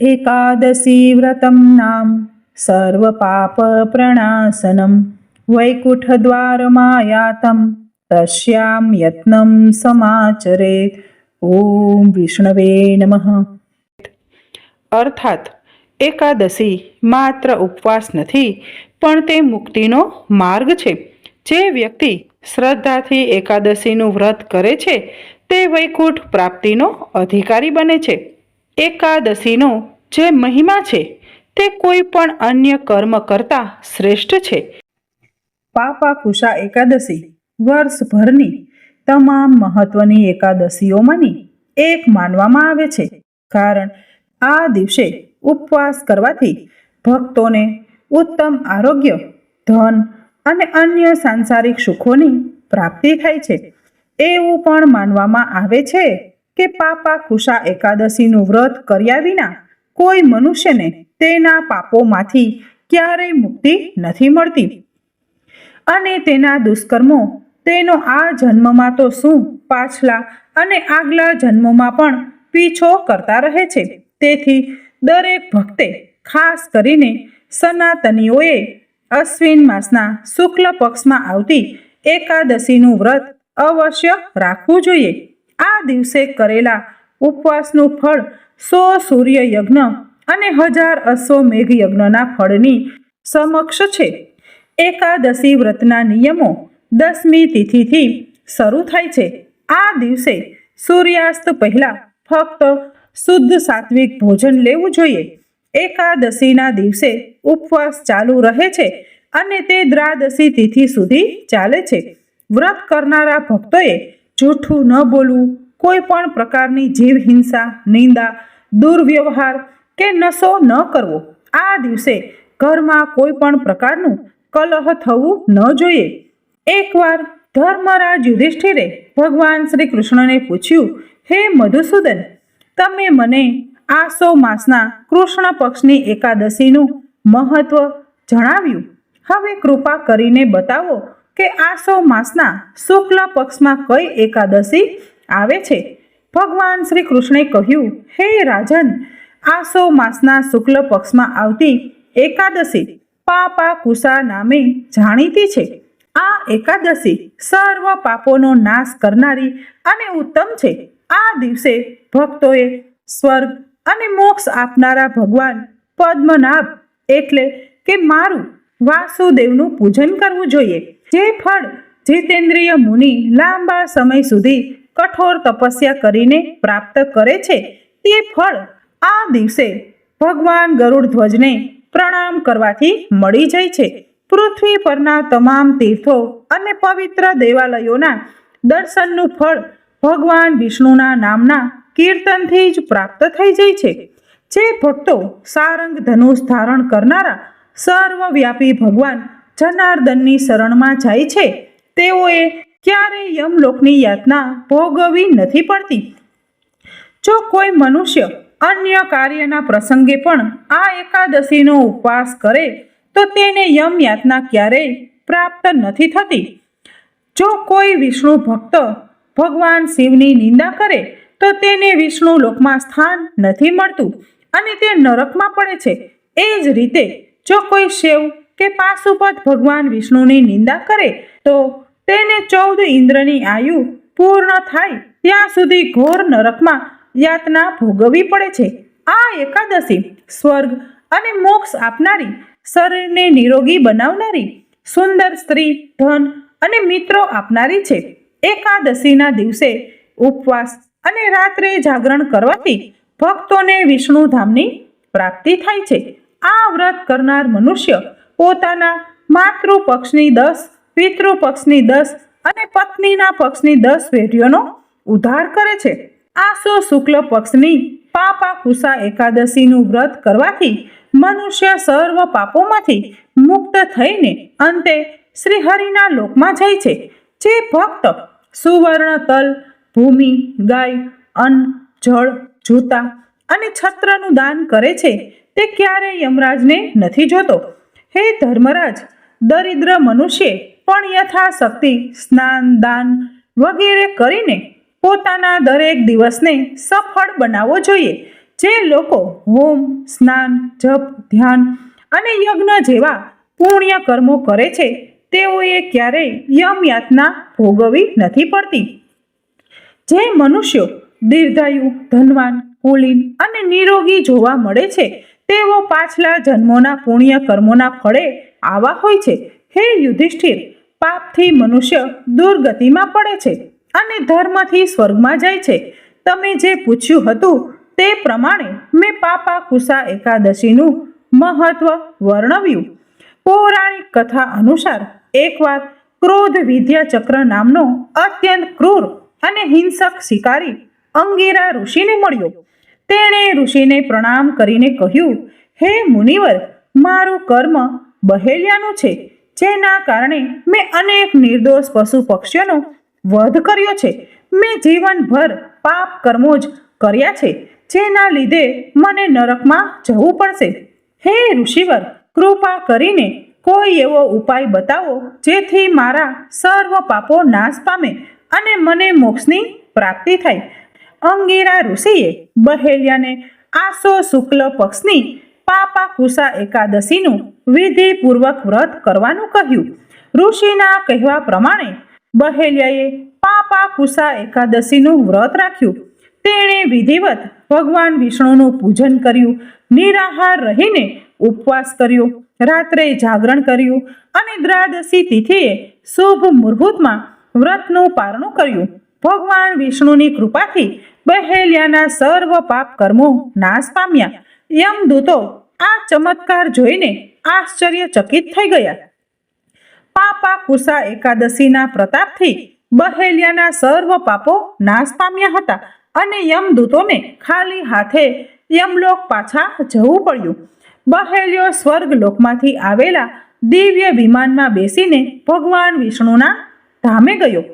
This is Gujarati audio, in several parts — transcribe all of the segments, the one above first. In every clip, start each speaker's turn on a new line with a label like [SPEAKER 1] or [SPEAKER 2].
[SPEAKER 1] એકાદશી વ્રતમ નામ સર્વપાપપ્રણાસનમ વૈકુંઠદ્વારમાયાતમ તસ્યામ યત્નમ સમાચરે ઓમ વિષ્ણવે નમઃ અર્થાત એકાદશી માત્ર ઉપવાસ નથી, પણ તે મુક્તિનો માર્ગ છે. જે વ્યક્તિ શ્રદ્ધાથી એકાદશીનું વ્રત કરે છે, તે વૈકુંઠ પ્રાપ્તિનો અધિકારી બને છે. એકાદશીનો જે મહિમા છે, તે કોઈ પણ અન્ય કર્મ કરતાં શ્રેષ્ઠ છે. પાપાકુશા એકાદશી વર્ષભરની તમામ મહત્વની એકાદશીઓમાંની એક માનવામાં આવે છે. કારણ આ દિવસે ઉપવાસ કરવાથી ભક્તોને ઉત્તમ આરોગ્ય, ધન અને અન્ય સાંસારિક સુખોની પ્રાપ્તિ થાય છે. એવું પણ માનવામાં આવે છે. કે પાપા કુશા એકાદશીનું વ્રત કર્યા વિના કોઈ મનુષ્યને તેના પાપોમાંથી ક્યારેય મુક્તિ નથી મળતી. અને તેના દુષ્કર્મો તેનો આ જન્મમાં તો શું પાછલા અને આગલા જન્મોમાં પણ પીછો કરતા રહે છે. તેથી દરેક ભક્તે ખાસ કરીને સનાતનીઓએ અશ્વિન માસના શુક્લ પક્ષમાં આવતી એકાદશીનું વ્રત અવશ્ય રાખવું જોઈએ. દિવસે કરેલા ઉપવાસનું ફળ સો સૂર્ય યજ્ઞ અને હજાર અશ્વમેઘ યજ્ઞના ફળની સમક્ષ છે. એકાદશી વ્રતના નિયમો દસમી તિથિથી શરૂ થાય છે. આ દિવસે સૂર્યાસ્ત પહેલા ફક્ત શુદ્ધ સાત્વિક ભોજન લેવું જોઈએ. એકાદશીના દિવસે ઉપવાસ ચાલુ રહે છે અને તે દ્વાદશી તિથિ સુધી ચાલે છે. વ્રત કરનારા ભક્તોએ જૂઠું ન બોલવું કોઈ પણ પ્રકારની જીવ હિંસા, નિંદા, દુર્વ્યવહાર કે નશો ન કરવો. આ દિવસે ઘરમાં કોઈ પણ પ્રકારનું કલહ થવું ન જોઈએ. એકવાર ધર્મરાજ યુધિષ્ઠિરે ભગવાન શ્રી કૃષ્ણને પૂછ્યું, હે મધુસૂદન, તમે મને આસો માસના કૃષ્ણ પક્ષની એકાદશીનું મહત્વ જણાવ્યું? હવે કૃપા કરીને બતાવો કે આસો માસના શુક્લ પક્ષમાં કઈ એકાદશી આવે છે. ભગવાન શ્રી કૃષ્ણે કહ્યું, હે રાજન આસો માસના શુક્લ પક્ષમાં આવતી એકાદશી પાપા કુસા નામે જાણીતી છે. આ એકાદશી સર્વ પાપોનો નાશ કરનારી અને ઉત્તમ છે. આ દિવસે ભક્તોએ સ્વર્ગ અને મોક્ષ આપનારા ભગવાન પદ્મનાભ એટલે કે મારું વાસુદેવનું પૂજન કરવું જોઈએ. જે ફળ જીતેન્દ્રિય મુનિ લાંબા સમય સુધી કઠોર તપસ્યા કરીને પ્રાપ્ત કરે છે. તે ફળ આ દિવસે ભગવાન ગરુડ ધ્વજને પ્રણામ કરવાથી મળી જાય છે. પૃથ્વી પરના તમામ તીર્થો અને પવિત્ર દેવાલયોના દર્શનનું ફળ ભગવાન વિષ્ણુના નામના કીર્તનથી જ પ્રાપ્ત થઈ જાય છે. જે ભક્તો સારંગ ધનુષ ધારણ કરનારા સર્વવ્યાપી ભગવાન જનાર્દનની શરણમાં જાય છે. તેઓએ ક્યારેય યમલોકની યાતના ભોગવવી નથી પડતી. જો કોઈ મનુષ્ય અન્ય કાર્યના પ્રસંગે પણ આ એકાદશીનો ઉપવાસ કરે, તો તેને યમ યાતના ક્યારેય પ્રાપ્ત નથી થતી. જો કોઈ વિષ્ણુ ભક્ત ભગવાન શિવની નિંદા કરે, તો તેને વિષ્ણુ લોકમાં સ્થાન નથી મળતું અને તે નરકમાં પડે છે. એ જ રીતે જો કોઈ શિવ કે પાશુપત ભગવાન વિષ્ણુની નિંદા કરે, તો તેને ચૌદ ઇન્દ્રની આયુ પૂર્ણ થાય ત્યાં સુધી ઘોર નરકમાં યાતના ભોગવવી પડે છે. આ એકાદશી સ્વર્ગ અને મોક્ષ આપનારી શરીરને નિરોગી બનાવનારી, સુંદર સ્ત્રી, ધન અને મિત્રો આપનારી છે. એકાદશીના દિવસે ઉપવાસ અને રાત્રે જાગરણ કરવાથી ભક્તોને વિષ્ણુ ધામની પ્રાપ્તિ થાય છે. આ વ્રત કરનાર મનુષ્ય પોતાના માતૃ પક્ષની દસ પિતૃ પક્ષની દસ અને પત્નીના પક્ષની દસ વેઢીઓનો ઉદ્ધાર કરે છે. આસો શુક્લ પક્ષની પાપા કુસા એકાદશીનું વ્રત કરવાથી મનુષ્ય સર્વ પાપોમાંથી મુક્ત થઈને અંતે શ્રીહરિના લોકમાં જાય છે. જે ભક્ત સુવર્ણ તલ, ભૂમિ, ગાય, અન્ન, જળ, જૂતા અને છત્રનું દાન કરે છે તે ક્યારેય યમરાજને નથી જોતો. હે ધર્મરાજ, દરિદ્ર મનુષ્ય પણ યથાશક્તિ, સ્નાન, દાન વગેરે કરીને પોતાના દરેક દિવસને સફળ બનાવવો જોઈએ. જે લોકો હોમ, સ્નાન, જપ, ધ્યાન અને યજ્ઞ જેવા પુણ્ય કર્મો કરે છે, તેઓએ ક્યારેય યમ યાતના ભોગવવી નથી પડતી. જે મનુષ્યો દીર્ઘાયુ, ધનવાન, કુલીન અને નિરોગી જોવા મળે છે, તેઓ પાછલા જન્મોના પુણ્ય કર્મોના ફળે આવા હોય છે. હે યુધિષ્ઠિર પાપથી મનુષ્ય દુર્ગતિમાં પડે છે અને ધર્મથી સ્વર્ગમાં જાય છે. તમે જે પૂછ્યું હતું તે પ્રમાણે મેં પાપા કુસા એકાદશીનું મહત્વ વર્ણવ્યું. પૌરાણિક કથા અનુસાર એકવાર ક્રોધ વિદ્યા ચક્ર નામનો અત્યંત ક્રૂર અને હિંસક શિકારી અંગીરા ઋષિને મળ્યો. તેણે ઋષિને પ્રણામ કરીને કહ્યું, હે મુનિવર, મારું કર્મ બહેલિયાનું છે. જેના કારણે મેં અનેક નિર્દોષ પશુ પક્ષીઓનો વધ કર્યો છે. મેં જીવનભર પાપ કર્મો જ કર્યા છે, જેના લીધે મને નરકમાં જવું પડશે. હે ઋષિવર, કૃપા કરીને કોઈ એવો ઉપાય બતાવો જેથી મારા સર્વ પાપો નાશ પામે અને મને મોક્ષની પ્રાપ્તિ થાય. અંગેરા ઋષિએ બહેલિયાને આસો શુક્લ પક્ષની પાપા કુસા એકાદશીનું વિધિપૂર્વક વ્રત કરવાનું કહ્યું. ઋષિના કહેવા પ્રમાણે બહેલિયાએ પાપા કુસા એકાદશીનું વ્રત રાખ્યું. તેણે વિધિવત ભગવાન વિષ્ણુનું પૂજન કર્યું, નિરાહાર રહીને ઉપવાસ કર્યો, રાત્રે જાગરણ કર્યું અને દ્રાદશી તિથિએ શુભ મુહૂર્તમાં વ્રતનું પારણું કર્યું. ભગવાન વિષ્ણુની કૃપાથી બહેલિયાના સર્વ પાપ કર્મો નાશ પામ્યા. યમદૂતો આ ચમત્કાર જોઈને આશ્ચર્યચકિત થઈ ગયા. પાપા કુસા એકાદશીના પ્રતાપથી બહેલિયાના સર્વ પાપો નાશ પામ્યા હતા અને યમદૂતોને ખાલી હાથે યમલોક પાછા જવું પડ્યું. બહેલિયો સ્વર્ગ લોકમાંથી આવેલા દિવ્ય વિમાનમાં બેસીને ભગવાન વિષ્ણુના ધામે ગયો.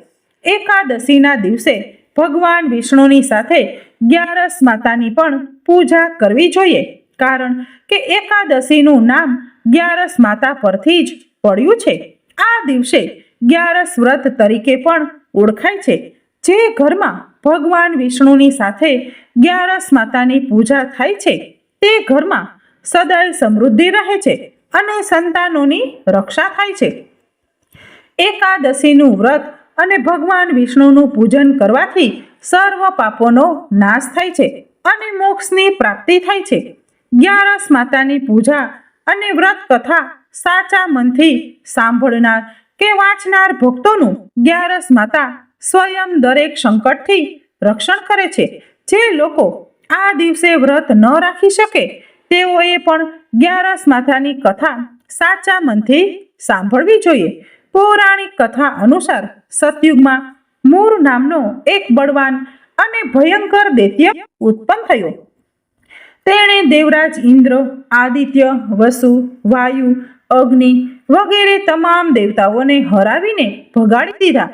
[SPEAKER 1] એકાદશીના દિવસે ભગવાન વિષ્ણુની સાથે ગ્યારસ માતાની પણ પૂજા કરવી જોઈએ. કારણ કે એકાદશીનું નામ ગ્યારસ માતા પરથી જ પડ્યું છે. આ દિવસે ગ્યારસ વ્રત તરીકે પણ ઓળખાય છે. જે ઘરમાં ભગવાન વિષ્ણુની સાથે ગ્યારસ માતાની પૂજા થાય છે, તે ઘરમાં સદાય સમૃદ્ધિ રહે છે અને સંતાનોની રક્ષા થાય છે. એકાદશીનું વ્રત અને ભગવાન વિષ્ણુનું પૂજન કરવાથી સર્વ પાપોનો નાશ થાય છે અને મોક્ષની પ્રાપ્તિ થાય છે. ગ્યારસ માતાની પૂજા અને વ્રત કથા સાચા મનથી સાંભળનાર કે વાંચનાર ભક્તોનું ગ્યારસ માતા સ્વયં દરેક સંકટથી રક્ષણ કરે છે. જે લોકો આ દિવસે વ્રત ન રાખી શકે, તેઓએ પણ ગ્યારસ માતાની કથા સાચા મનથી સાંભળવી જોઈએ. પૌરાણિક કથા અનુસાર સતયુગમાં મૂર નામનો એક બળવાન અને ભયંકર દૈત્ય ઉત્પન્ન થયો. તેણે દેવરાજ ઇન્દ્ર, આદિત્ય, વસુ, વાયુ, અગ્નિ વગેરે તમામ દેવતાઓને હરાવીને ભગાડી દીધા.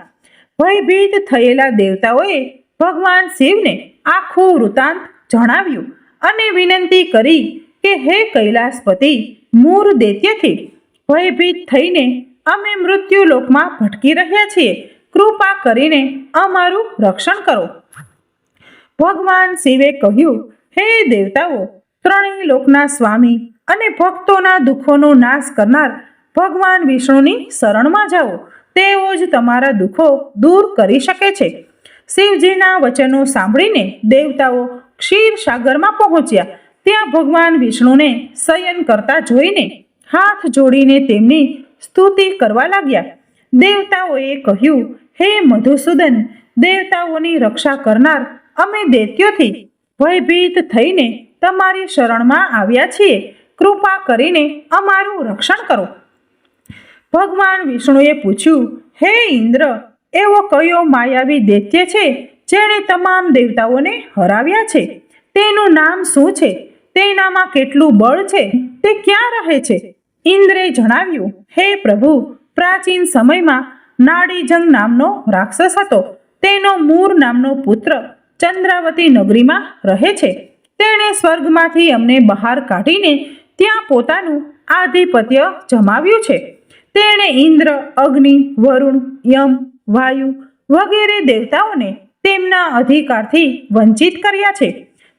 [SPEAKER 1] ભયભીત થયેલા દેવતાઓએ ભગવાન શિવને આખું વૃતાંત જણાવ્યું અને વિનંતી કરી કે, હે કૈલાસપતિ, મૂર દૈત્યથી ભયભીત થઈને અમે મૃત્યુ લોકમાં ભટકી રહ્યા છીએ. કૃપા કરીને અમારું રક્ષણ કરો. ભગવાન શિવે કહ્યું, હે દેવતાઓ, ત્રણેય લોકના સ્વામી અને ભક્તોના દુઃખોનો નાશ કરનાર ભગવાન વિષ્ણુની શરણમાં જાઓ. તેઓ જ તમારા દુઃખો દૂર કરી શકે છે. શિવજીના વચનો સાંભળીને દેવતાઓ ક્ષીર સાગરમાં પહોંચ્યા. ત્યાં ભગવાન વિષ્ણુને શયન કરતા જોઈને હાથ જોડીને તેમની સ્તુતિ કરવા લાગ્યા. દેવતાઓએ કહ્યું, હે મધુસૂદન, દેવતાઓની રક્ષા કરનાર અમે દૈત્યોથી ભયભીત થઈને તમારી શરણમાં આવ્યા છીએ. કૃપા કરીને અમારું રક્ષણ કરો. ભગવાન વિષ્ણુએ પૂછ્યું, હે ઇન્દ્ર, એવો કયો માયાવી દૈત્ય છે જેણે તમામ દેવતાઓને હરાવ્યા છે? તેનું નામ શું છે? તેનામાં કેટલું બળ છે? તે ક્યાં રહે છે? ઇન્દ્રે જણાવ્યું, હે પ્રભુ, પ્રાચીન સમયમાં નાડીજંગ નામનો રાક્ષસ હતો. તેનો મૂર નામનો પુત્ર ચંદ્રાવતી નગરીમાં રહે છે. તેણે સ્વર્ગમાંથી અમને બહાર કાઢીને ત્યાં પોતાનું આધિપત્ય જમાવ્યું છે. તેણે ઇન્દ્ર, અગ્નિ, વરુણ, યમ, વાયુ વગેરે દેવતાઓને તેમના અધિકારથી વંચિત કર્યા છે.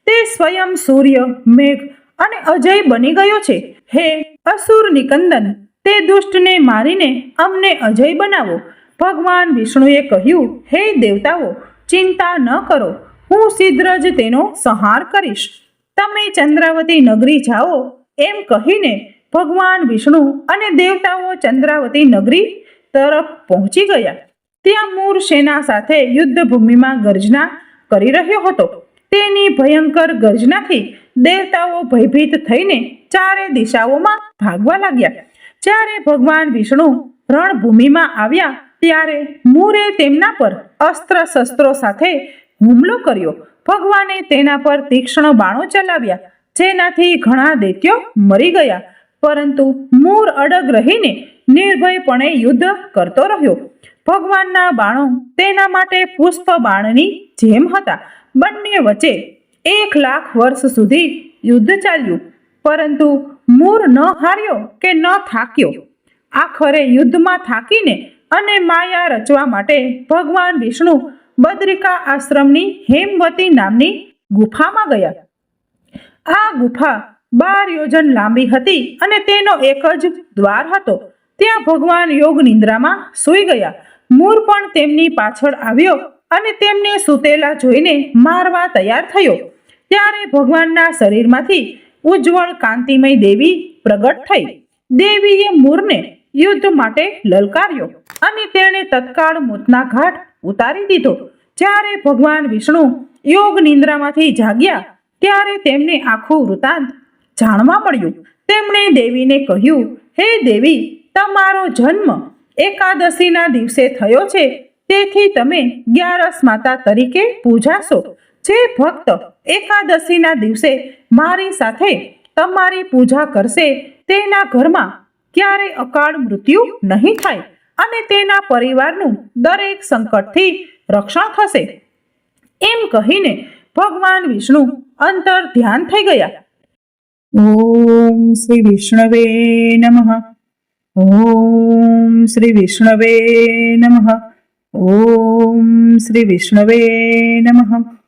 [SPEAKER 1] તે સ્વયં સૂર્ય, મેઘ અને અજય બની ગયો છે. હે, અસુર નિકંદન, તે દુષ્ટને મારીને અમને અજય બનાવો. ભગવાન વિષ્ણુએ કહ્યું, હે દેવતાઓ, ચિંતા ન કરો. હું શીઘ્ર જ તેનો સંહાર કરીશ. તમે ચંદ્રાવતી નગરી જાઓ. એમ કહીને ભગવાન વિષ્ણુ અને દેવતાઓ ચંદ્રાવતી નગરી તરફ પહોંચી ગયા. ત્યાં મૂર સેના સાથે યુદ્ધ ભૂમિમાં ગર્જના કરી રહ્યો હતો. તેની ભયંકર ગર્જનાથી દેવતાઓ ભયભીત થઈને ચારે દિશાઓમાં ભાગવા લાગ્યા. જ્યારે ભગવાન વિષ્ણુ રણભૂમિમાં આવ્યા, ત્યારે મૂરે તેમના પર અસ્ત્ર શસ્ત્રો સાથે હુમલો કર્યો. ભગવાને તેના પર તીક્ષ્ણ બાણો ચલાવ્યા, જેનાથી ઘણા દૈત્યો મરી ગયા. પરંતુ મૂર અડગ રહીને નિર્ભયપણે યુદ્ધ કરતો રહ્યો. ભગવાનના બાણો તેના માટે પુષ્પ બાણની જેમ હતા. બંને વચ્ચે એક લાખ વર્ષ સુધી યુદ્ધ ચાલ્યું. પરંતુ મૂર ન હાર્યો કે ન થાક્યો. આખરે યુદ્ધમાં થાકીને અને માયા રચવા માટે ભગવાન વિષ્ણુ બદ્રિકા આશ્રમની હેમવતી નામની ગુફામાં ગયા. આ ગુફા બાર યોજન લાંબી હતી અને તેનો એક જ દ્વાર હતો. ત્યાં ભગવાન યોગ નિંદ્રામાં સૂઈ ગયા. મૂર પણ તેમની પાછળ આવ્યો અને તેમને સૂતેલા જોઈને મારવા તૈયાર થયો. ત્યારે ભગવાનના શરીરમાંથી ઉજ્જવળ કાંતિમય દેવી પ્રગટ થઈ. દેવીએ મૂરને યુદ્ધ માટે લલકાર્યો અને તેણે તત્કાળ મૂતના ઘાટ ઉતારી દીધો. જ્યારે ભગવાન વિષ્ણુ યોગ નિંદ્રામાંથી જાગ્યા, ત્યારે તેમને આખું વૃતાંત જાણવા મળ્યું. તેમણે દેવીને કહ્યું, હે દેવી, તમારો જન્મ એકાદશીના દિવસે થયો છે. તેથી તમે ગ્યારસ માતા તરીકે પૂજાશો. જે ભક્ત એકાદશીના દિવસે મારી સાથે તમારી પૂજા કરશે, તેના ઘરમાં ક્યારે અકાળ મૃત્યુ નહીં થાય અને તેના પરિવારનું દરેક સંકટથી રક્ષણ થશે. એમ કહીને ભગવાન વિષ્ણુ અંતર ધ્યાન થઈ ગયા. ઓમ શ્રી વિષ્ણવે નમઃ. ઓમ શ્રી વિષ્ણવે નમઃ. ॐ श्रीविष्णवे नमः।